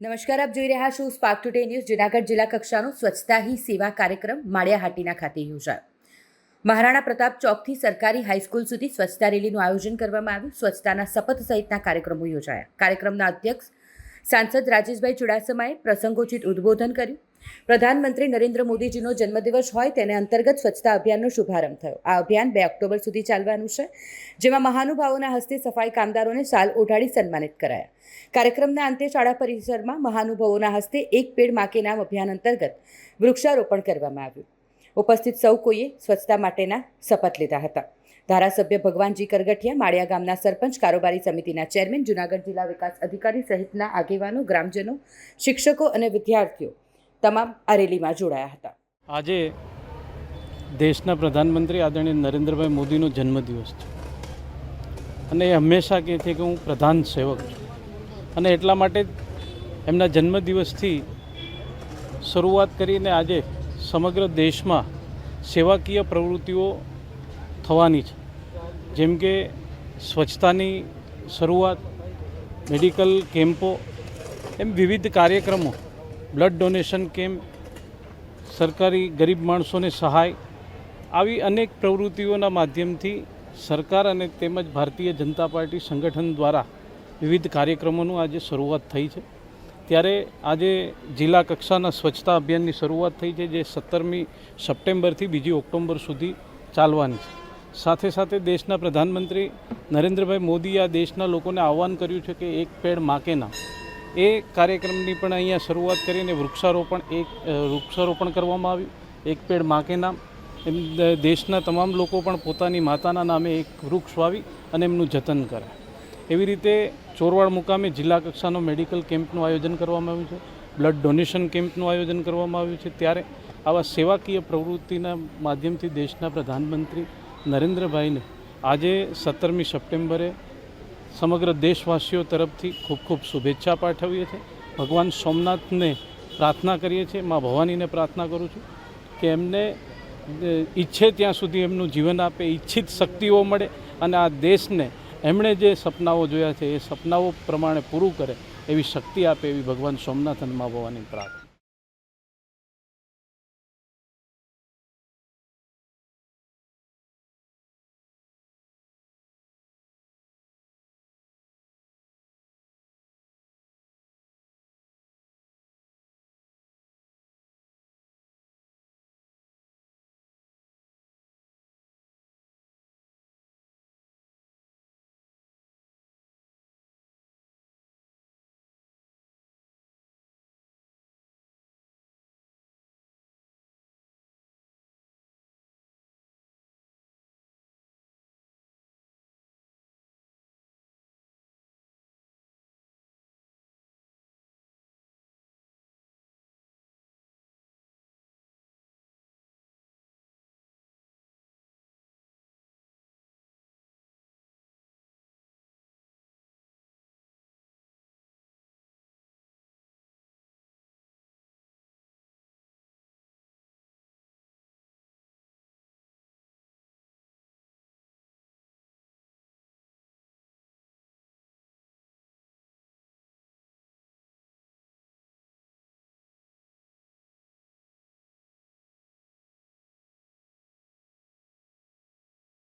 નમસ્કાર, આપ જોઈ રહ્યા છો સ્પાર્ક ટુડે ન્યૂઝ જુનાગઢ જિલ્લા કક્ષાનો સ્વચ્છતા હી સેવા કાર્યક્રમ માળિયાહાટીના ખાતે યોજાયો. મહારાણા પ્રતાપ ચોકથી સરકારી હાઈસ્કૂલ સુધી સ્વચ્છતા રેલીનું આયોજન કરવામાં આવ્યું. સ્વચ્છતાના શપથ સહિતના કાર્યક્રમો યોજાયા. કાર્યક્રમના અધ્યક્ષ સાંસદ રાજેશભાઈ ચુડાસમાએ પ્રસંગોચિત ઉદ્બોધન કર્યું. પ્રધાનમંત્રી નરેન્દ્ર મોદીજીનો જન્મદિવસ હોય તેને અંતર્ગત સ્વચ્છતા અભિયાનનો શુભારંભ થયો. આ અભિયાન બે ઓક્ટોબર સુધી ચાલવાનું છે, જેમાં મહાનુભાવોના હસ્તે સફાઈ કામદારોને સાલ ઓઢાડી સન્માનિત કરાયા. કાર્યક્રમના અંતે શાળા પરિસરમાં મહાનુભાવોના હસ્તે એક પેડ માકે નામ અભિયાન અંતર્ગત વૃક્ષારોપણ કરવામાં આવ્યું. ઉપસ્થિત સૌ કોઈએ સ્વચ્છતા માટેના શપથ લીધા હતા. ધારાસભ્ય ભગવાનજી કરગઠિયા, માળિયા ગામના સરપંચ, કારોબારી સમિતિના ચેરમેન, જુનાગઢ જિલ્લા વિકાસ અધિકારી સહિતના આગેવાનો, ગ્રામજનો, શિક્ષકો અને વિદ્યાર્થીઓ તમામ આ રેલીમાં જોડાયા હતા. આજે દેશના પ્રધાનમંત્રી આદરણીય નરેન્દ્રભાઈ મોદીનો જન્મદિવસ છે. અને એ હંમેશા કહે છે કે હું પ્રધાન સેવક છું. અને એટલા માટે એમના જન્મદિવસથી શરૂઆત કરીને આજે સમગ્ર દેશમાં સેવાકીય પ્રવૃત્તિઓ થવાની છે. જેમ કે સ્વચ્છતાની શરૂઆત, મેડિકલ કેમ્પો, એમ વિવિધ કાર્યક્રમો બ્લડ ડોનેશન કેમ્પ, સરકારી ગરીબ માણસોને સહાય, આવી અનેક પ્રવૃત્તિઓના માધ્યમથી સરકાર અને તેમજ ભારતીય જનતા પાર્ટી સંગઠન દ્વારા વિવિધ કાર્યક્રમોનું આજે શરૂઆત થઈ છે. ત્યારે આજે જિલ્લા કક્ષાના સ્વચ્છતા અભિયાનની શરૂઆત થઈ છે, જે સત્તરમી સપ્ટેમ્બરથી બીજી ઓક્ટોબર સુધી ચાલવાની છે. સાથે સાથે દેશના પ્રધાનમંત્રી નરેન્દ્રભાઈ મોદીએ આ દેશના લોકોને આહવાન કર્યું છે કે એક પેડ માકે નામ એ કાર્યક્રમની પણ અહીંયા શરૂઆત કરીને વૃક્ષારોપણ એક વૃક્ષારોપણ કરવામાં આવ્યું. એક પેડ માકે નામ. એમ દેશના તમામ લોકો પણ પોતાની માતાના નામે એક વૃક્ષ વાવી અને એમનું જતન કરે. એવી રીતે ચોરવાડ મુકામે જિલ્લા કક્ષાનો મેડિકલ કેમ્પનું આયોજન કરવામાં આવ્યું છે. બ્લડ ડોનેશન કેમ્પનું આયોજન કરવામાં આવ્યું છે. ત્યારે આવા સેવાકીય પ્રવૃત્તિના માધ્યમથી દેશના પ્રધાનમંત્રી નરેન્દ્રભાઈને આજે સત્તરમી સપ્ટેમ્બરે સમગ્ર દેશવાસીઓ તરફથી ખૂબ ખૂબ શુભેચ્છા પાઠવીએ છીએ. ભગવાન સોમનાથને પ્રાર્થના કરીએ છીએ. મા ભવાનીને પ્રાર્થના કરું છું કે એમને ઈચ્છે ત્યાં સુધી એમનું જીવન આપે, ઈચ્છિત શક્તિઓ મળે અને આ દેશને એમણે જે સપનાઓ જોયા છે એ સપનાઓ પ્રમાણે પૂરું કરે એવી શક્તિ આપે એવી ભગવાન સોમનાથ અને મા ભવાની પ્રાર્થના